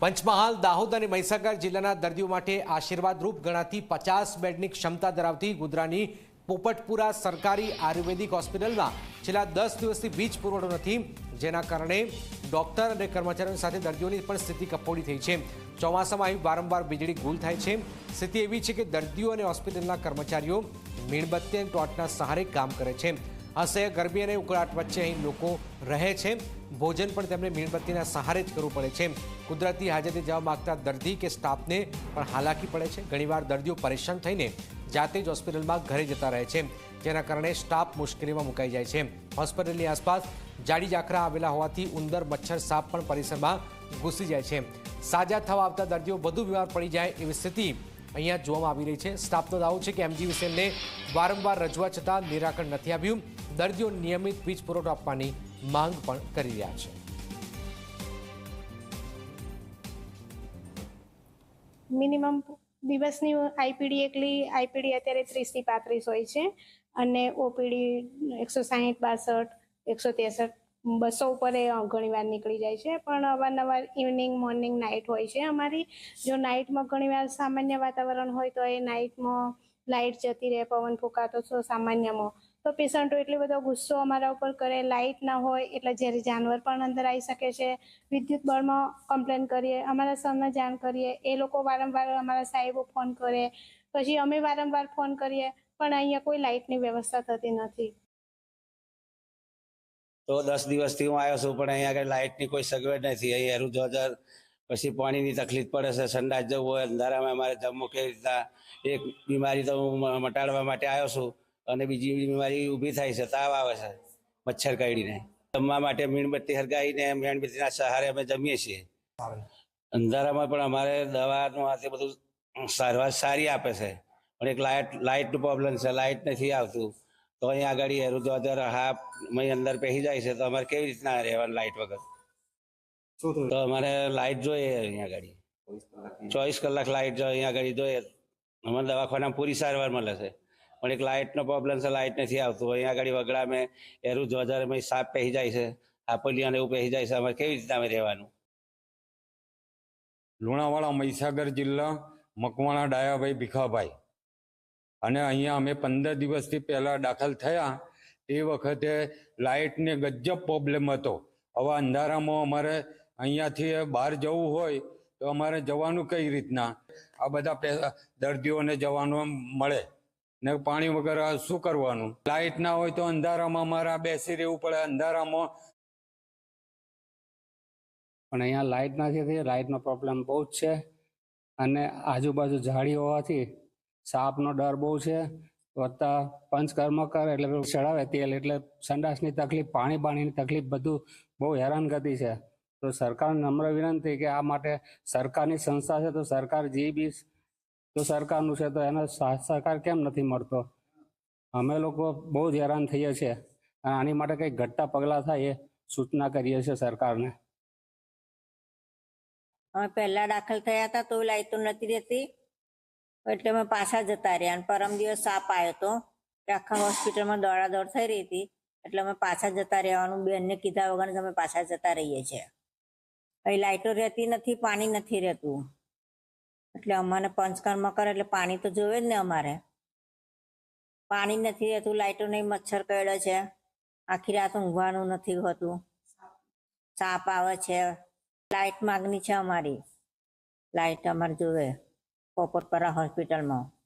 પંચમહાલ, દાહોદ અને મહીસાગર જિલ્લાના દર્દીઓ માટે આશીર્વાદરૂપ ગણાતી પચાસ બેડની ક્ષમતા ધરાવતી ગોધરાની પોપટપુરા સરકારી આયુર્વેદિક હોસ્પિટલમાં છેલ્લા દસ દિવસથી વીજ પુરવઠો નથી, જેના કારણે ડોક્ટર અને કર્મચારીઓ સાથે દર્દીઓની પણ સ્થિતિ કફોડી થઈ છે. ચોમાસામાં અહીં વારંવાર વીજળી ગુલ થાય છે. સ્થિતિ એવી છે કે દર્દીઓ અને હોસ્પિટલના કર્મચારીઓ મીણબત્તી અને ટોર્ચના સહારે કામ કરે છે. અસહ્ય ગરમી અને ઉકળાટ વચ્ચે અહીં લોકો રહે છે. ભોજન પણ તેમણે મીણબત્તીના સહારે જ કરવું પડે છે. કુદરતી હાજતે જવા માગતા દર્દી કે સ્ટાફને પણ હાલાકી પડે છે. ઘણીવાર દર્દીઓ પરેશાન થઈને જાતે જ હોસ્પિટલમાં ઘરે જતા રહે છે. જેના કારણે સ્ટાફ મુશ્કેલીમાં મુકાઈ જાય છે. હોસ્પિટલની આસપાસ જાડી જાખરા આવેલા હોવાથી ઉંદર મચ્છર સાપ પણ પરિસરમાં ઘૂસી જાય છે. સાજા થવા આવતા દર્દીઓ વધુ બીમાર પડી જાય એવી સ્થિતિ અહીંયા જોવામાં આવી રહી છે. સ્ટાફનો દાવો છે કે એમજીવીસીએમને વારંવાર રજૂઆત છતાં નિરાકરણ નથી આવ્યું. દર્દીઓ નિયમિત વીજ પુરવઠો આપવાની માંગ પણ કરી રહ્યા છે. મિનિમમ દિવસની આઈપીડી એકલી આઈપીડી અત્યારે ત્રીસથી પાંત્રીસ હોય છે અને ઓપીડી એકસો સાહીઠ, બાસઠ, એકસો ત્રેસઠ, બસો ઉપર એ ઘણી વાર નીકળી જાય છે. પણ અવારનવાર ઇવનિંગ, મોર્નિંગ, નાઇટ હોય છે. અમારી જો નાઇટમાં ઘણીવાર સામાન્ય વાતાવરણ હોય તો એ નાઇટમાં લાઇટ જતી રહે, પવન ફૂંકાતો સામાન્યમાં તો પેશન્ટો એટલો બધો ગુસ્સો અમારા ઉપર કરે, લાઇટ ના હોય, એટલે જ્યારે જાનવર પણ અંદર આવી શકે છે, વિદ્યુત બળમાં કમ્પ્લેન કરીએ, અમારા સરને જાણ કરીએ, એ લોકો વારંવાર અમારા સાહેબો ફોન કરે, પછી અમે વારંવાર ફોન કરીએ, પણ અહીંયા કોઈ લાઇટની વ્યવસ્થા થતી નથી. તો દસ દિવસથી હું આવ્યો છું, પણ અહીંયા આગળ લાઇટની કોઈ સગવડ નથી. અહીં હેરું જોજર પછી પાણીની તકલીફ પડે છે, સંડાસ જવું હોય, અંધારામાં અમારે જમવું કેવી રીતના, એક બીમારી તો હું મટાડવા માટે આવ્યો છું. અને બીજી બીમારી ઊભી થાય છે તાવ આવે છે મચ્છર કાઢીને. જમવા માટે મીણબત્તી હરગાવીને મીણબત્તીના સહારે અમે જમીએ છીએ. અંધારામાં પણ અમારે દવાનું આ તે બધું સારવાર સારી આપે છે. પણ એક લાઇટ લાઇટનું પ્રોબ્લેમ છે લાઇટ નથી આવતું. તો અહીંયા આગળ હેરું અત્યારે હા મય અંદર પહેરી જાય છે તો અમારે કેવી રીતના રહેવાનું લાઇટ વગર? તો અમારે લાઇટ જોઈએ અહીંયા આગળ ચોવીસ કલાક લાઇટ અહીંયા આગળ જોઈએ. અમારે દવાખાના પૂરી સારવાર મળે છે. પણ એક લાઇટનો પ્રોબ્લેમ છે લાઇટ નથી આવતું. અહીંયા આગળ વગડા અમે એરું જોજર મેં સાપ પહેરી જાય છે આપલિયાને એવું પહેરી જાય છે. અમારે કેવી રીતે અમે રહેવાનું? લુણાવાડા, મહીસાગર જિલ્લા, મકવાણા, ડાયાભાઈ, ભીખાભાઈ. અને અહીંયા અમે પંદર દિવસથી પહેલાં દાખલ થયા. તે વખતે લાઇટને ગજબ પ્રોબ્લેમ હતો. હવે અંધારામાં અમારે અહીંયાથી બહાર જવું હોય, તો અમારે જવાનું કઈ રીતના? આ બધા દર્દીઓને જવાનું મળે. ને પાણી વગર શું કરવાનું? લાઇટ ના હોય તો અંધારામાં મારા બેસી રહેવું પડે, અંધારામાં. પણ અહીંયા લાઇટ નથી થઈ લાઇટનો પ્રોબ્લેમ બહુ જ છે. અને આજુબાજુ ઝાડી હોવાથી સાપનો ડર બહુ છે. વત્તા પંચકર્મ કરે એટલે ચડાવે તેલ, એટલે સંડાસની તકલીફ, પાણી પાણીની તકલીફ બધું બહુ હેરાનગતિ છે. તો સરકાર નમ્ર વિનંતી કે આ માટે સરકારની સંસ્થા છે, તો સરકાર જે બી તો સરકારનું છે તો એનો સહકાર કેમ નથી મળતો? અમે લોકો બહુ જ હેરાન થઈએ છીએ. અને આની માટે કંઈક ઘટતા પગલાં થાય એ સૂચના કરીએ છીએ સરકારને. અમે પહેલા દાખલ થયા હતા તો લાઈટો નથી રહેતી. એટલે અમે પાછા જતા રહ્યા અને પરમ દિવસ સાપ આવ્યો તો. એટલે આખા હોસ્પિટલમાં દોડાદોડ થઈ રહી હતી. એટલે અમે પાછા જતા રહેવાનું. બેનને કીધા વગર અમે પાછા જતા રહીએ છીએ. અહીં લાઈટો રહેતી નથી, પાણી નથી રહેતું. એટલે અમારે પંચકર્મ કરે એટલે પાણી તો જોવે જ ને અમારે. પાણી નથી રહેતું, લાઈટો નહીં, મચ્છર કરડે છે. આખી રાત ઊંઘવાનું નથી હોતું. સાપ આવે છે. લાઇટ માગણી છે અમારી. લાઇટ અમારે જોવે. પોપટપરા હોસ્પિટલમાં.